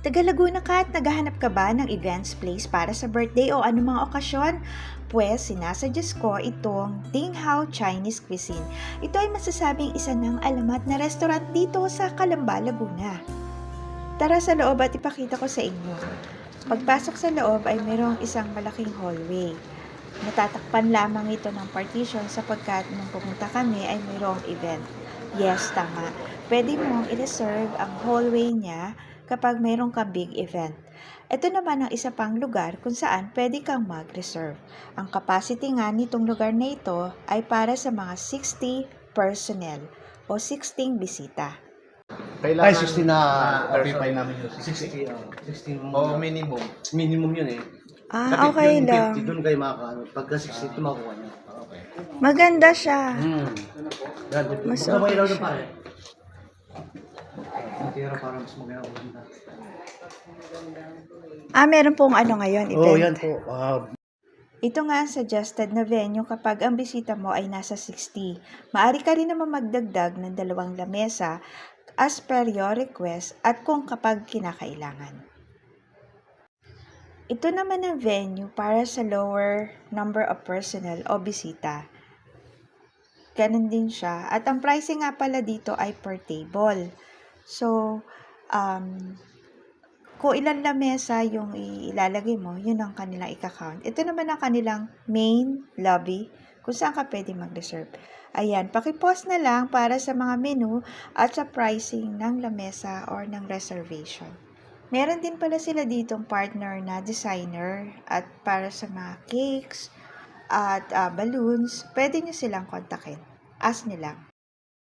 Taga Laguna ka at naghahanap ka ba ng events place para sa birthday o anumang okasyon? Pwes, sinasuggest ko itong Ding Hao Chinese Cuisine. Ito ay masasabing isa ng alamat na restaurant dito sa Calamba, Laguna. Tara sa loob at ipakita ko sa inyo. Pagpasok sa loob ay mayroong isang malaking hallway. Natatakpan lamang ito ng partition sapagkat nung pumunta kami ay mayroong event. Yes, tama. Pwede mong i-reserve ang hallway niya kapag mayroong kang big event. Ito naman ang isa pang lugar kung saan pwede kang mag-reserve. Ang capacity nga nitong lugar na ito ay para sa mga 60 personnel o 16 bisita. Kailangan Ay, 60 na verify namin yung 60, oh, 16 O minimum. minimum yun eh. Ah, Kapit okay yun, lang. 50 doon kayo makakaano. Pagka 60, ito makukuha nyo. Okay. Maganda siya. Hmm. Mas mas okay siya. Matira para mas maganda. Ah, meron pong ano ngayon, event. Oh, yan po. Ah, Ito nga ang suggested na venue kapag ang bisita mo ay nasa 60. Maari ka rin naman magdagdag ng dalawang lamesa as per your request at kung kapag kinakailangan. Ito naman ang venue para sa lower number of personnel o bisita. Ganon din siya. At ang pricing nga pala dito ay per table. So, um, kung ilan lamesa yung ilalagay mo, yun ang kanilang ika-count. Ito naman ang kanilang main lobby kung saan ka pwede mag-reserve. Ayan, pakipost na lang para sa mga menu at sa pricing ng lamesa or ng reservation. Meron din pala sila ditong partner na designer at para sa mga cakes at ah, balloons, pwede nyo silang kontakin. Ask lang.